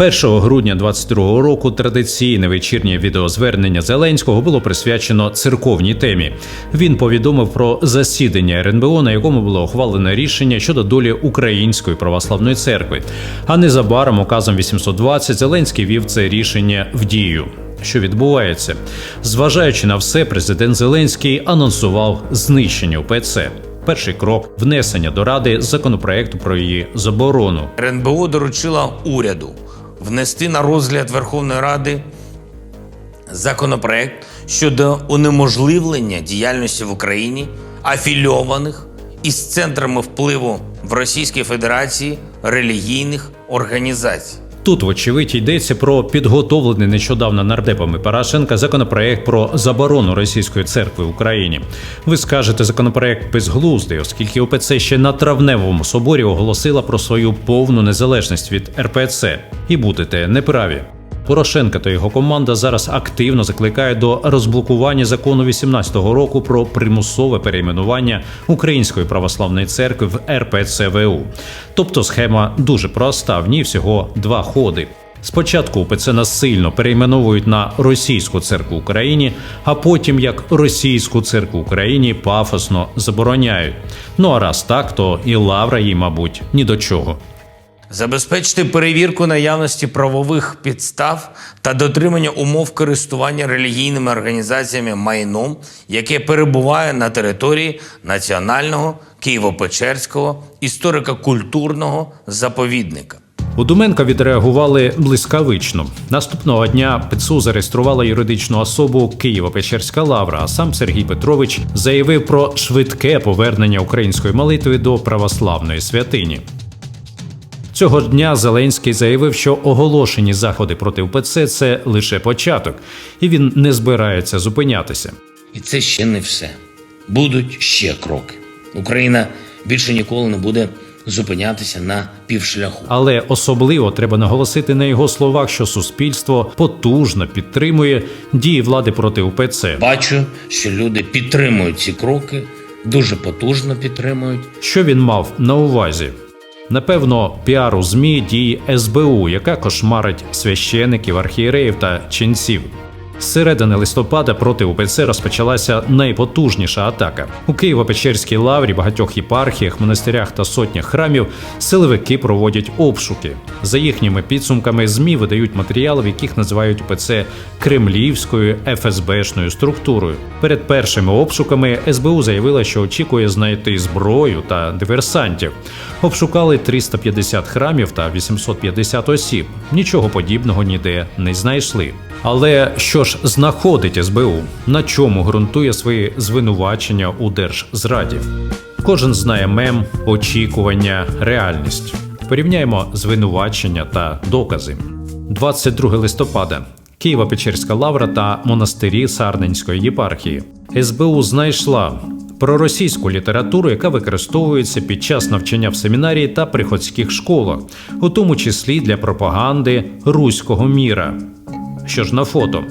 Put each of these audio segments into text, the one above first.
1 грудня 22 року традиційне вечірнє відеозвернення Зеленського було присвячено церковній темі. Він повідомив про засідання РНБО, на якому було ухвалене рішення щодо долі Української православної церкви. А незабаром указом 820 Зеленський вів це рішення в дію. Що відбувається, зважаючи на все, президент Зеленський анонсував знищення УПЦ. Перший крок внесення до ради законопроекту про її заборону. РНБО доручила уряду внести на розгляд Верховної Ради законопроект щодо унеможливлення діяльності в Україні афільованих із центрами впливу в Російській Федерації релігійних організацій. Тут, вочевидь, йдеться про підготовлений нещодавно нардепами Порошенка законопроект про заборону російської церкви в Україні. Ви скажете, законопроект безглуздий, оскільки ОПЦ ще на травневому соборі оголосила про свою повну незалежність від РПЦ. І будете неправі. Порошенка та його команда зараз активно закликають до розблокування закону 18-го року про примусове перейменування Української православної церкви в РПЦВУ. Тобто схема дуже проста, в ній всього два ходи. Спочатку УПЦ насильно перейменовують на Російську церкву в Україні, а потім як Російську церкву в Україні пафосно забороняють. Ну а раз так, то і лавра їй, мабуть, ні до чого. Забезпечити перевірку наявності правових підстав та дотримання умов користування релігійними організаціями майном, яке перебуває на території Національного Києво-Печерського історико-культурного заповідника. У Думенка відреагували блискавично. Наступного дня ПЦУ зареєструвала юридичну особу Києво-Печерська лавра. А сам Сергій Петрович заявив про швидке повернення української молитви до православної святині. Цього ж дня Зеленський заявив, що оголошені заходи проти УПЦ це лише початок, і він не збирається зупинятися. І це ще не все. Будуть ще кроки. Україна більше ніколи не буде зупинятися на півшляху. Але особливо треба наголосити на його словах, що суспільство потужно підтримує дії влади проти УПЦ. Бачу, що люди підтримують ці кроки, дуже потужно підтримують. Що він мав на увазі? Напевно, піару ЗМІ дії СБУ, яка кошмарить священиків, архієреїв та ченців. З середини листопада проти УПЦ розпочалася найпотужніша атака. У Києво-Печерській лаврі, багатьох єпархіях, монастирях та сотнях храмів силовики проводять обшуки. За їхніми підсумками, ЗМІ видають матеріали, в яких називають УПЦ кремлівською ФСБшною структурою. Перед першими обшуками СБУ заявила, що очікує знайти зброю та диверсантів. Обшукали 350 храмів та 850 осіб. Нічого подібного ніде не знайшли. Але що ж знаходить СБУ? На чому ґрунтує свої звинувачення у держзраді? Кожен знає мем, очікування, реальність. Порівняємо звинувачення та докази. 22 листопада. Києво-Печерська лавра та монастирі Сарненської єпархії. СБУ знайшла проросійську літературу, яка використовується під час навчання в семінарії та приходських школах, у тому числі для пропаганди руського міра. Що ж на фото?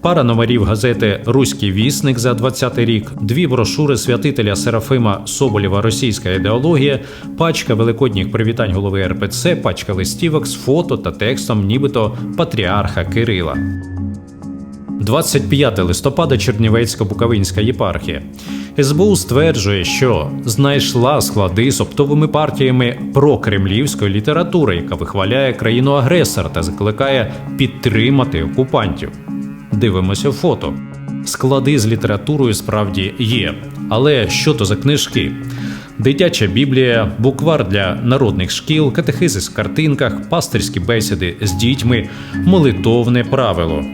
Пара номерів газети Руський вісник за 20 рік, дві брошури святителя Серафима Соболєва Російська ідеологія, пачка великодніх привітань голови РПЦ, пачка листівок з фото та текстом, нібито патріарха Кирила. 25 листопада Чернівецька Буковинська єпархія. СБУ стверджує, що знайшла склади з оптовими партіями прокремлівської літератури, яка вихваляє країну агресора та закликає підтримати окупантів. Дивимося фото. Склади з літературою справді є. Але що то за книжки? Дитяча біблія, буквар для народних шкіл, катехизис в картинках, пастирські бесіди з дітьми, молитовне правило.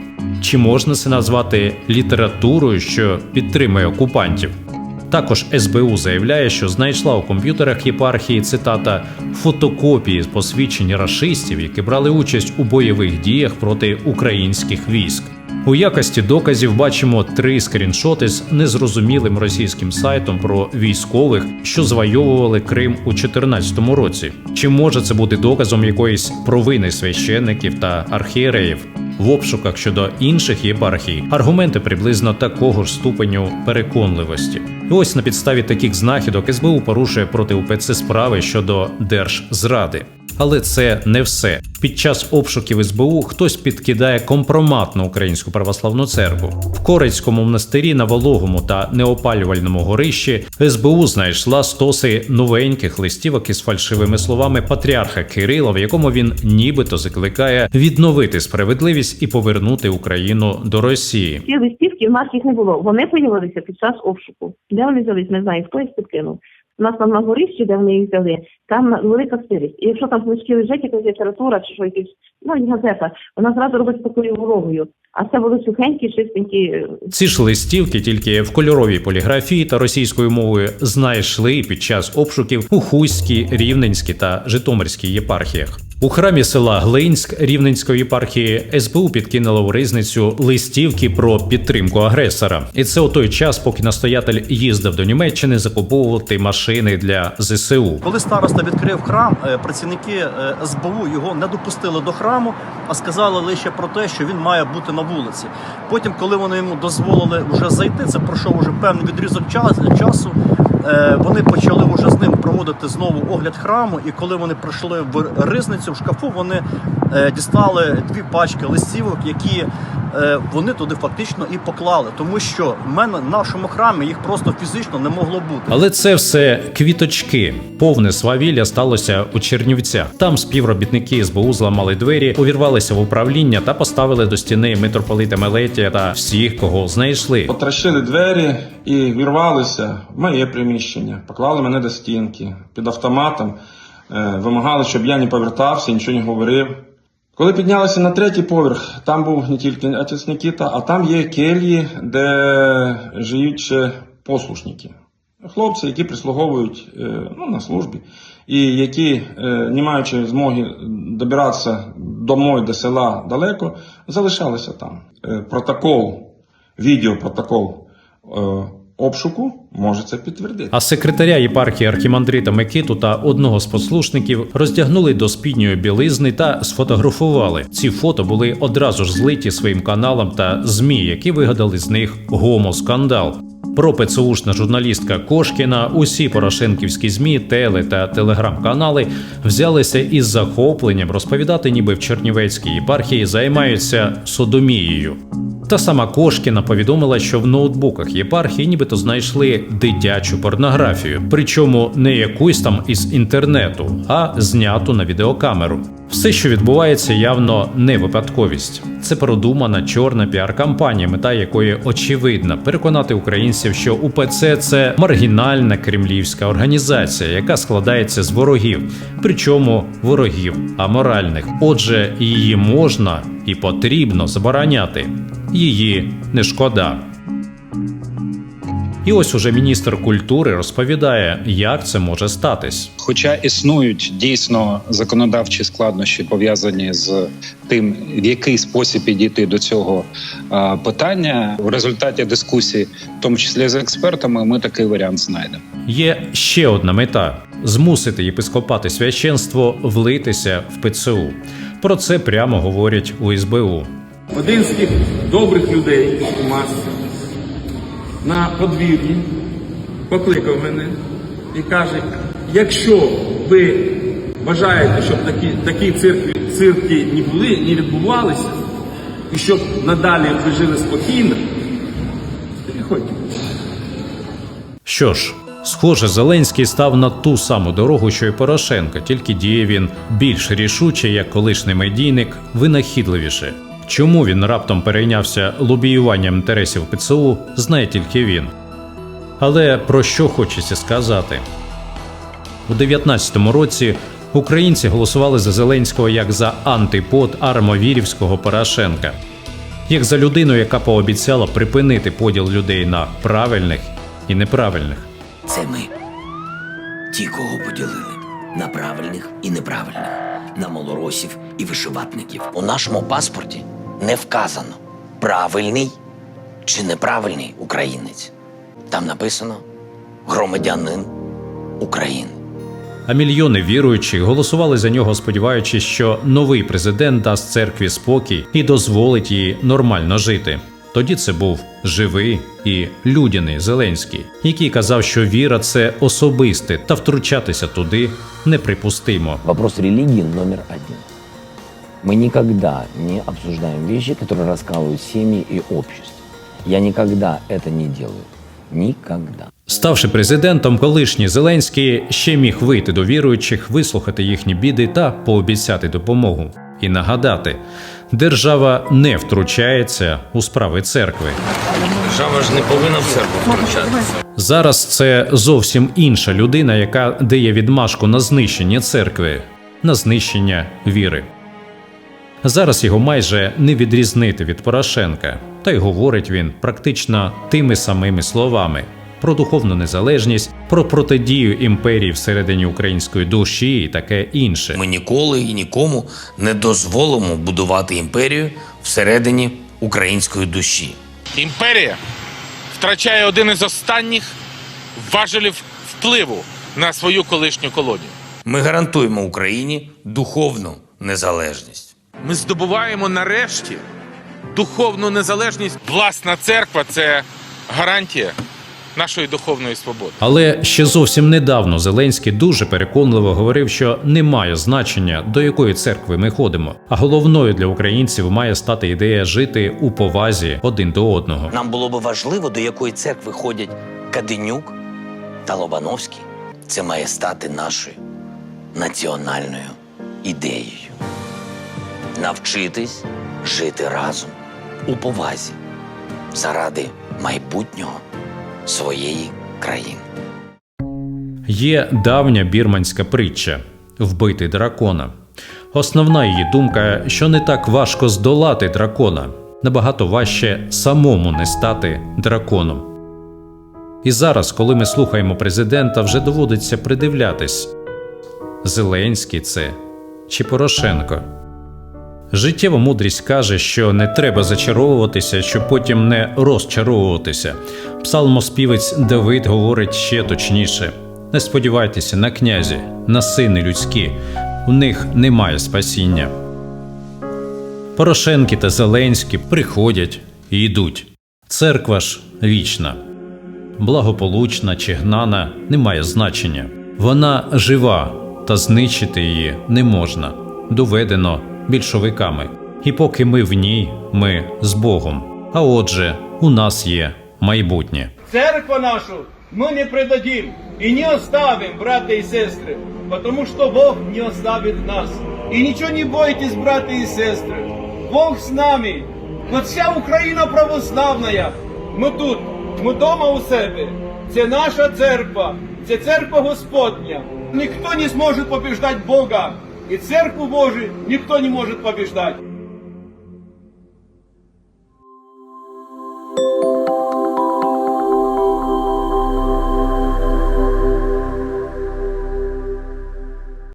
Чи можна це назвати літературою, що підтримує окупантів? Також СБУ заявляє, що знайшла у комп'ютерах єпархії цитата фотокопії з посвідчень рашистів, які брали участь у бойових діях проти українських військ. У якості доказів бачимо три скріншоти з незрозумілим російським сайтом про військових, що завойовували Крим у 2014 році. Чи може це бути доказом якоїсь провини священників та архієреїв? В обшуках щодо інших єпархій аргументи приблизно такого ж ступеню переконливості. І ось на підставі таких знахідок СБУ порушує проти УПЦ справи щодо держзради. Але це не все. Під час обшуків СБУ хтось підкидає компромат на українську православну церкву. В Корецькому монастирі на вологому та неопалювальному горищі СБУ знайшла стоси новеньких листівок із фальшивими словами патріарха Кирила, в якому він нібито закликає відновити справедливість і повернути Україну до Росії. Ці листівки в нас їх не було. Вони появилися під час обшуку. Де вони взялись, не знаю, хто їх підкинув. У нас там на горищі, де вони їх взяли, там велика сирість. І якщо там книжки лежать, якась література чи що якісь, ну газета, вона зразу робить такою вологою. А це були сухенькі, чистенькі. е, Ці ж листівки тільки в кольоровій поліграфії та російською мовою знайшли під час обшуків у Хуйській, Рівненській та Житомирській єпархіях. У храмі села Глинськ Рівненської єпархії СБУ підкинула у ризницю листівки про підтримку агресора. І це у той час, поки настоятель їздив до Німеччини закуповувати машини для ЗСУ. Коли староста відкрив храм, е, працівники е, СБУ його не допустили до храму, а сказали лише про те, що він має бути на вулиці. Потім, коли вони йому дозволили вже зайти, це пройшов уже певний відрізок часу. е, Вони почали вже з ним проводити знову огляд храму. І коли вони прийшли в ризницю в шкафу, вони е, дістали дві пачки листівок, які вони туди фактично і поклали, тому що в мене в нашому храмі їх просто фізично не могло бути. Але це все квіточки. Повне свавілля сталося у Чернівцях. Там співробітники СБУ зламали двері, увірвалися в управління та поставили до стіни митрополита Мелетія та всіх, кого знайшли. Потрощили двері і вірвалися в моє приміщення, поклали мене до стінки під автоматом, е, вимагали, щоб я не повертався, нічого не говорив. Коли піднялися на третій поверх, там був не тільки отець Нікіта, а там є кельї, де живуть ще послушники. Хлопці, які прислуговують е, ну, на службі, і які, е, не маючи змоги добиратися домой до села далеко, залишалися там. Е, Протокол, відеопротокол обшуку може це підтвердити. А секретаря єпархії архімандрита Микиту та одного з послушників роздягнули до спідньої білизни та сфотографували. Ці фото були одразу ж злиті своїм каналам та змі, які вигадали з них гомоскандал. Про ПЦУшна журналістка Кошкіна усі порошенківські змі, теле та телеграм-канали взялися із захопленням розповідати, ніби в Чернівецькій єпархії займаються содомією. Та сама Кошкіна повідомила, що в ноутбуках єпархії нібито знайшли дитячу порнографію, причому не якусь там із інтернету, а зняту на відеокамеру. Все, що відбувається, явно не випадковість. Це продумана чорна піар-кампанія, мета якої очевидна переконати українців, що УПЦ це маргінальна кремлівська організація, яка складається з ворогів, причому ворогів аморальних. Отже, її можна і потрібно забороняти. Її не шкода. І ось уже міністр культури розповідає, як це може статись. Хоча існують дійсно законодавчі складнощі пов'язані з тим, в який спосіб підійти до цього а, питання, в результаті дискусії, в тому числі з експертами, ми такий варіант знайдемо. Є ще одна мета змусити єпископати священство влитися в ПЦУ. Про це прямо говорять у СБУ. Один з тих добрих людей у масі на подвір'ї покликав мене і каже: якщо ви бажаєте, щоб такі, такі цирки, цирки не були, не відбувалися, і щоб надалі ви жили спокійно, приходьте. Що ж, схоже, Зеленський став на ту саму дорогу, що й Порошенко, тільки діє він більш рішуче, як колишній медійник, винахідливіше. Чому він раптом перейнявся лобіюванням інтересів ПЦУ, знає тільки він. Але про що хочеться сказати? У 19-му році українці голосували за Зеленського як за антипод армовірівського Порошенка, як за людину, яка пообіцяла припинити поділ людей на правильних і неправильних. Це ми. Ті, кого поділили на правильних і неправильних, на малоросів і вишиватників. У нашому паспорті не вказано правильний чи неправильний українець. Там написано громадянин України. А мільйони віруючих голосували за нього, сподіваючись, що новий президент дасть церкві спокій і дозволить їй нормально жити. Тоді це був живий і людяний Зеленський, який казав, що віра це особисте, та втручатися туди неприпустимо. Вопрос религии номер один. Мы никогда не обсуждаем вещи, которые раскалывают семьи и общество. Я никогда это не делаю. Никогда. Ставши президентом, колишній Зеленський ще міг вийти до віруючих, вислухати їхні біди та пообіцяти допомогу. І нагадати, держава не втручається у справи церкви. Держава ж не повинна в церкву втручатися. Зараз це зовсім інша людина, яка дає відмашку на знищення церкви, на знищення віри. Зараз його майже не відрізнити від Порошенка, та й говорить він практично тими самими словами про духовну незалежність, про протидію імперії всередині української душі і таке інше. Ми ніколи і нікому не дозволимо будувати імперію всередині української душі. Імперія втрачає один із останніх важелів впливу на свою колишню колонію. Ми гарантуємо Україні духовну незалежність. Ми здобуваємо нарешті духовну незалежність. Власна церква це гарантія нашої духовної свободи. Але ще зовсім недавно Зеленський дуже переконливо говорив, що немає значення, до якої церкви ми ходимо. А головною для українців має стати ідея жити у повазі один до одного. Нам було би важливо, до якої церкви ходять Каденюк та Лобановський. Це має стати нашою національною ідеєю. Навчитись жити разом у повазі заради майбутнього своєї країни. Є давня бірманська притча вбити дракона. Основна її думка, що не так важко здолати дракона, набагато важче самому не стати драконом. І зараз, коли ми слухаємо президента, вже доводиться придивлятись: Зеленський це чи Порошенко. Життєва мудрість каже, що не треба зачаровуватися, щоб потім не розчаровуватися. Псалмоспівець Давид говорить ще точніше: не сподівайтеся на князі, на сини людські, у них немає спасіння. Порошенки та Зеленські приходять і йдуть. Церква ж вічна, благополучна чи гнана не має значення. Вона жива, та знищити її не можна. Доведено більшовиками. І поки ми в ній, ми з Богом. А отже, у нас є майбутнє. Церкву нашу мы не предадим и не оставим, братья и сестры, потому что Бог не оставит нас. И ничего не бойтесь, братья и сестры, Бог с нами. Вот вся Україна православная, ми тут, ми дома у себе. Це наша церква, це церква Господня. Ніхто не зможе побіждати Бога, і церкву Божию ніхто не може побіждати.